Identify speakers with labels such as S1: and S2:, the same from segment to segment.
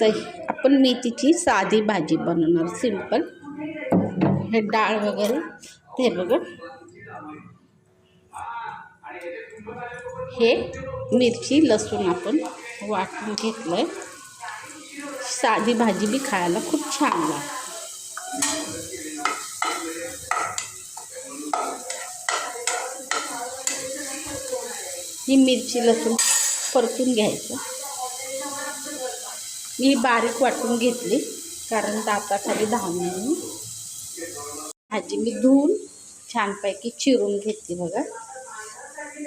S1: तर आपण मेथीची साधी भाजी बनवणार. सिंपल. हे डाळ वगैरे. ते बघा. हे मिरची लसूण आपण वाटून घेतलं आहे साधी भाजी बी खायला खूप छान लागते. ही मिरची लसूण परतून घ्यायचं. ही बारीक वाटून घेतली कारण दाताखाली धावून म्हणून. भाजी मी धुवून छानपैकी चिरून घेतली बघा.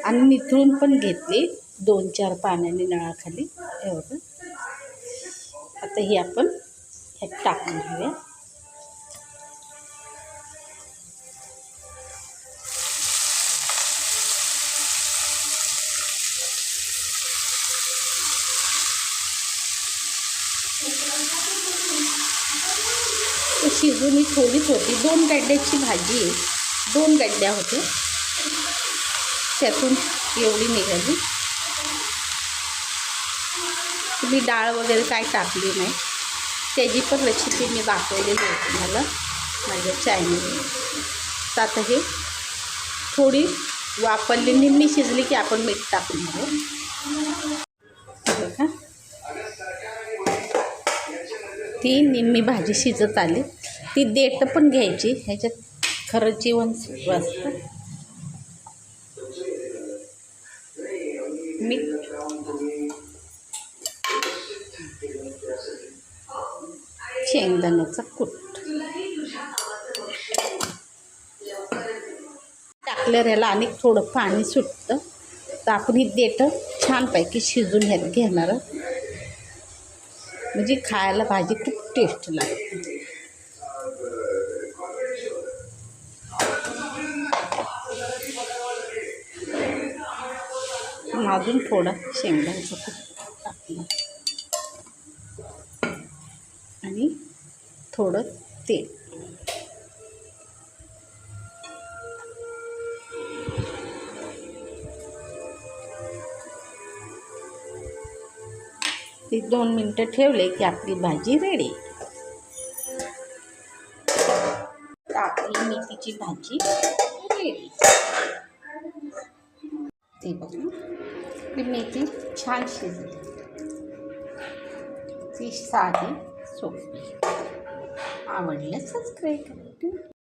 S1: आणि निथळून पण घेतली दोन चार पाण्याने नळाखाली एवढं. आता ही आपण ह्यात टाकून घेऊया. शिजून ही थोडीच होती. दोन गड्ड्याची भाजी आहे. दोन गड्ड्या होत्या. त्यातून एवढी निघाली. तुम्ही डाळ वगैरे काय टाकली नाही. त्याची पण रेसिपी मी दाखवलेली आहे तुम्हाला माझ्या चॅनलवर आता हे थोडी वापरली निम्मी शिजली की आपण मीठ टाकून घेऊ ती निम्मी भाजी शिजत आली. ती देठ पण घ्यायची. ह्याच्यात खरं जीवन असतं. मीठ. शेंगदाण्याचा कूट. टाकल्यावर ह्याला आणि थोडं पाणी सुटतं. तर आपण ही देठं छानपैकी शिजून ह्यात घेणार आहोत. म्हणजे खायला भाजी खूप टेस्ट लागते. अजून थोडा शेंगदाण्याचं खूप टाकलं. आणि थोडं तेल. ती दोन मिनटं ठेवले की आपली भाजी रेडी आपली मेथीची भाजी रेडी ते बघा. ती मेथी छान शिजली. ती साधी सोपी. आवडलं सबस्क्राईब करा.